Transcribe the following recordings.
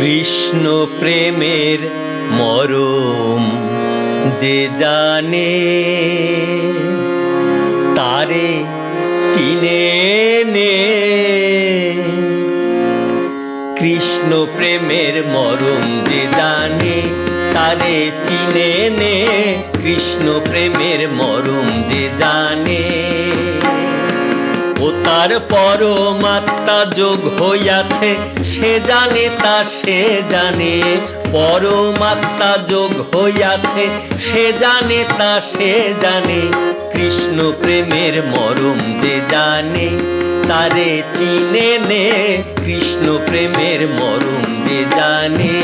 কৃষ্ণ প্রেমের মরম যে জানে, তারে চিনে নে। কৃষ্ণ প্রেমের মরম যে জানে, তারে চিনে নে। কৃষ্ণ প্রেমের মরম যে জানে। ও তার পরমাত্মা যোগ হইয়াছে, সে জানে তা, সে জানে। পরমাত্মা যোগ হইয়াছে, সে জানে তা, সে জানে। কৃষ্ণ প্রেমের মরম যে জানে, তারে চিনে নে। কৃষ্ণ প্রেমের মরম যে জানে।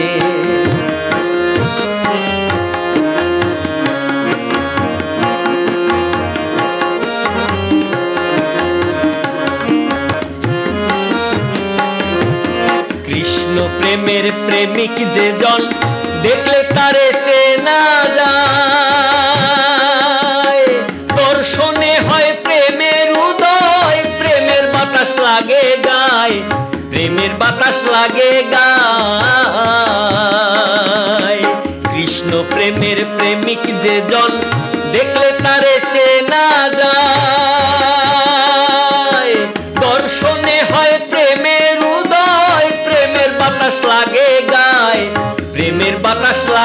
প্রেমের প্রেমিক যে জন দেখলে তারে চেনা যায়। হয় প্রেমের উদয়, প্রেমের বাতাস লাগে গায়, প্রেমের বাতাস লাগে গায়। কৃষ্ণ প্রেমের প্রেমিক যে জন দেখলে তারে চেনা যায়।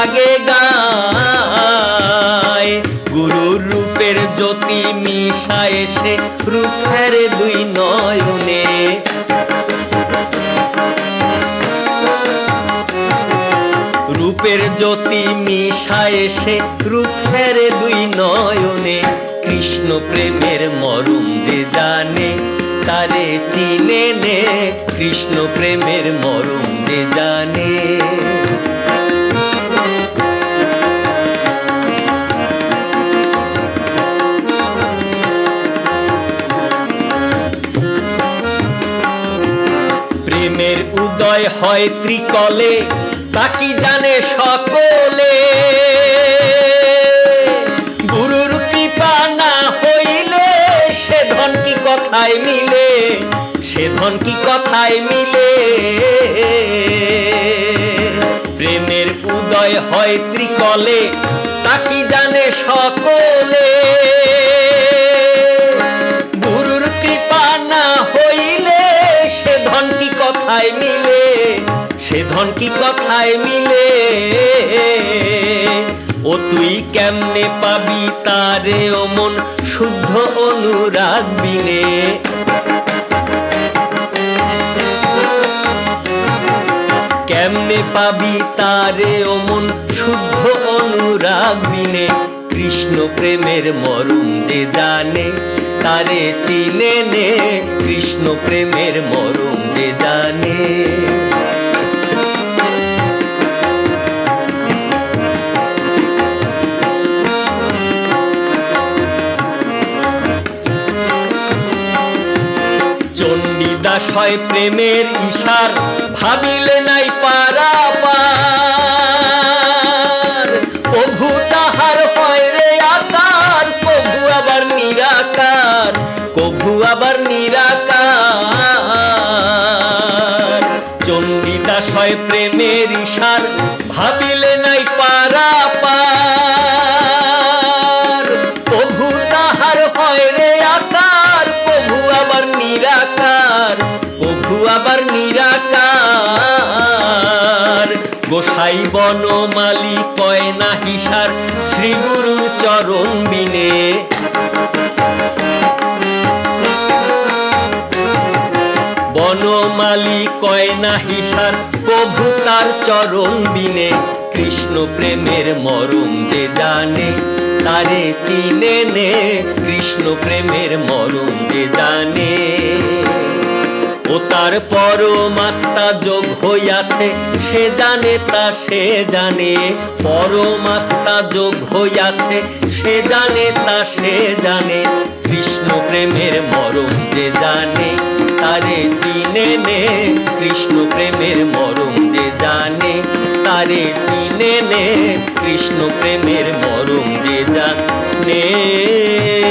লাগে গায় গুরুর রূপের জ্যোতি মিশা এসে রূপ ফেরে দুই নয়নে। রূপের জ্যোতি মিশা এসে রূপ দুই নয়নে। কৃষ্ণ প্রেমের মরম যে জানে, তারে চিনে নে। কৃষ্ণ প্রেমের মরম উদয় হয় ত্রিকলে, তা কি জানে সকলে? গুরুর কৃপা না হইলে সে ধন কি কথায় মিলে? সে ধন কি কথায় মিলে? প্রেমের উদয় হয় ত্রিকলে, তা কি জানে সকলে? ধন কি কথায় মিলে? ও তুই কেমনে পাবি তারে? ও মন শুদ্ধ অনুরাগ বিনে। কেমনে পাবি তারে? ও মন শুদ্ধ অনুরাগ বিনে। কৃষ্ণ প্রেমের মরম যে জানে, তারে চিনে নে। কৃষ্ণ প্রেমের মরম যে জানে। চণ্ডীদাস হয় প্রেমের ইশার, ভাবিলে নাই পারা পার প্রভু তাহার হয় রে আকার, প্রভু আবার নিরাকার, প্রভু আবার নিরাকার। চণ্ডীদাস হয় প্রেমের ইশার, ভাবিলে নাই পারা পার আবার নিরাকার। গোসাই বনমালী কয় না হিসার শ্রী গুরু চরণ বিনে বনমালী কয় না হিসার, প্রভু তার চরণ বিনে কৃষ্ণ প্রেমের মরম যে জানে, তারে চিনে নে। কৃষ্ণ প্রেমের মরম যে জানে। তার পরমাত্মা যোগ হইয়াছে, সে জানে তা, সে জানে। পরমাত্মা যোগ হইয়াছে, সে জানে তা, সে জানে। কৃষ্ণ প্রেমের মরম যে জানে, তারে চিনে নে। কৃষ্ণ প্রেমের মরম যে জানে, তারে চিনে নে। কৃষ্ণ প্রেমের মরম যে জানে।